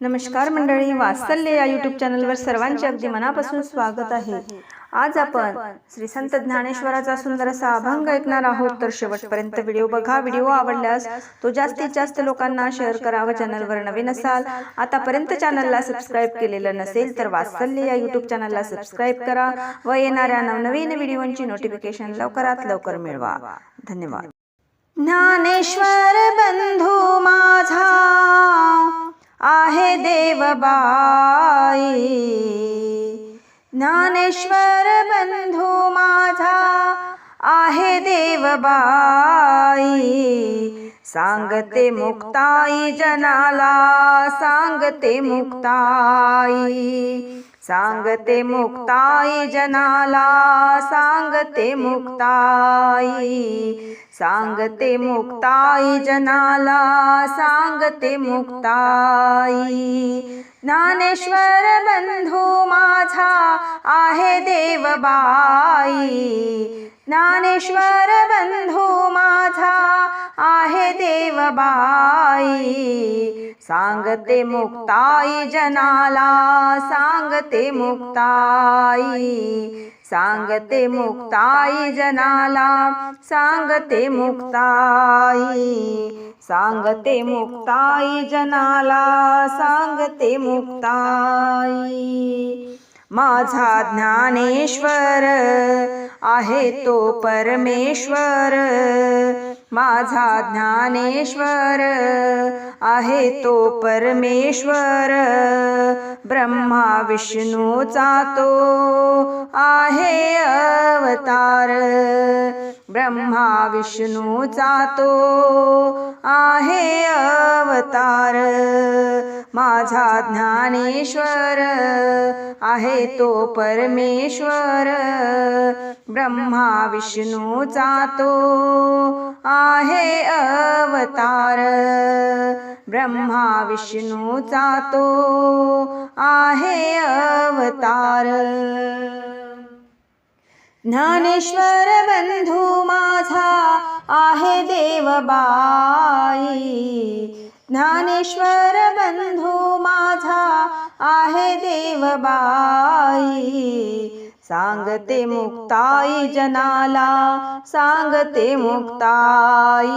नमस्कार मंडळी वात्सल्य या यूट्यूब चॅनलवर सर्वांचे अगदी मनापासून स्वागत आहे. आज आपण श्री संत ज्ञानेश्वराचा सुंदर असा अभंग ऐकणार आहोत. तर शेवटपर्यंत व्हिडिओ बघा व्हिडिओ आवडल्यास तो जास्तीत जास्त लोकांना शेअर करावा चॅनलवर नवीन असाल. आतापर्यंत चॅनलला सबस्क्राईब केलेलं नसेल तर वात्सल्य या यूट्यूब चॅनलला सबस्क्राईब करा व येणाऱ्या नवनवीन व्हिडिओंची नोटिफिकेशन लवकरात लवकर मिळवा. धन्यवाद. ज्ञानेश्वर बंधू माझा आहे देवबाई ज्ञानेश्वर बंधू माझा आहे देवबाई सांगते मुक्ताई जनाला सांगते मुक्ताई. सांगते मुक्ताई जनाला सांगते मुक्ताई सांगते मुक्ताई जनाला सांगते मुक्ताई. ज्ञानेश्वर बंधू माझा आहे देवबाई. ज्ञानेश्वर बंधू माझा आहे देवबाई. सांगते मुक्ताई जनाला सांगते मुक्ताई. सांगते मुक्ताई जनाला सांगते मुक्ताई. सांगते मुक्ताई जनाला सांगते मुक्ताई. माझा ज्ञानेश्वर आहे तो परमेश्वर. माझा ज्ञानेश्वर आहे तो परमेश्वर. ब्रह्मा विष्णूचा तो आहे अवतार. ब्रह्मा विष्णूचा तो आहे अवतार. माझा ज्ञानेश्वर आहे तो परमेश्वर. ब्रह्मा विष्णूचा तो आहे अवतार. ब्रह्मा विष्णूचा तो आहे अवतार. ज्ञानेश्वर बंधू माझा आहे देवबाई. ज्ञानेश्वर बंधू माझा आहे देवबाई. सांगते मुक्ताई जनाला सांगते मुक्ताई.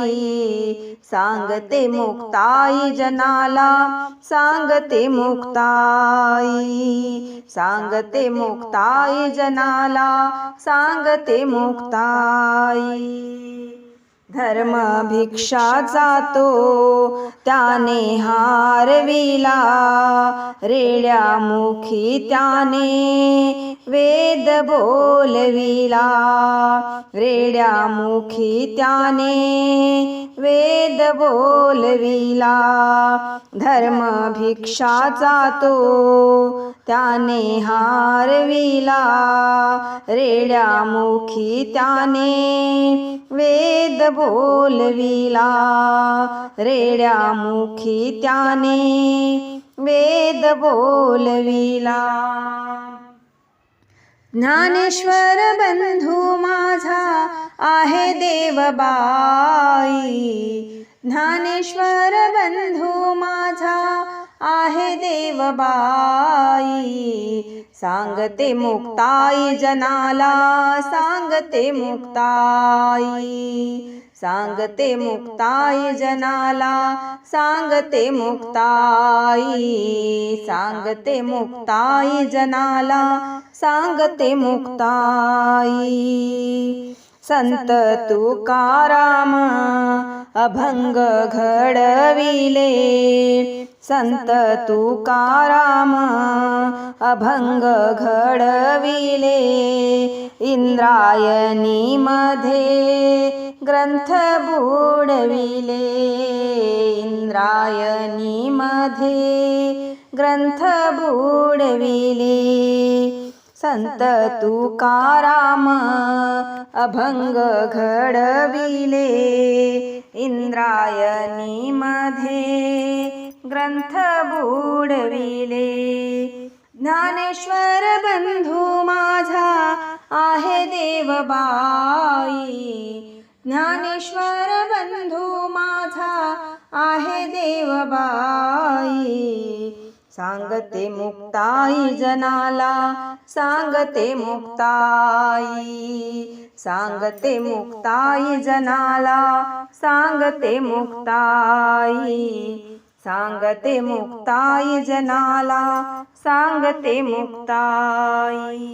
सांगते मुक्ताई जनाला सांगते मुक्ताई. सांगते मुक्ताई जनाला सांगते मुक्ताई. धर्म भिक्षा जातो त्याने हारविला. रेड्या मुखी त्याने वेद बोलविला. रेड्या मुखी त्याने वेद बोलविला. धर्म भिक्षा जातो त्याने हारविला. रेड्या मुखी त्याने वेद बोलविला. रेड्या मुखी त्याने वेद बोलविला. ज्ञानेश्वर बंधू माझा आहे देवबाई. ज्ञानेश्वर बंधू माझा आहे देवबाई. सांगते मुक्ताई जनाला सांगते मुक्ताई. सांगते मुक्ताई जनाला सांगते मुक्ताई. सांगते मुक्ताई जनाला सांगते मुक्ताई. संत तुकाराम अभंग घडविले. संत तुकाराम अभंग घडविले. इंद्रायणी मध्ये ग्रंथ बुडविले. इंद्रायणी मध्ये ग्रंथ बुडविले. संत तुकाराम अभंग घडविले. इंद्रायणी मध्ये ग्रंथ बुडविले. ज्ञानेश्वर बंधू माझा आहे देवबाई. ज्ञानेश्वर बंधू माझा आहे देवबाई. सांगते मुक्ताई जनाला सांगते मुक्ताई सांगते मुक्ताई जनाला सांगते मुक्ताई सांगते मुक्ताई जनाला सांगते मुक्ताई.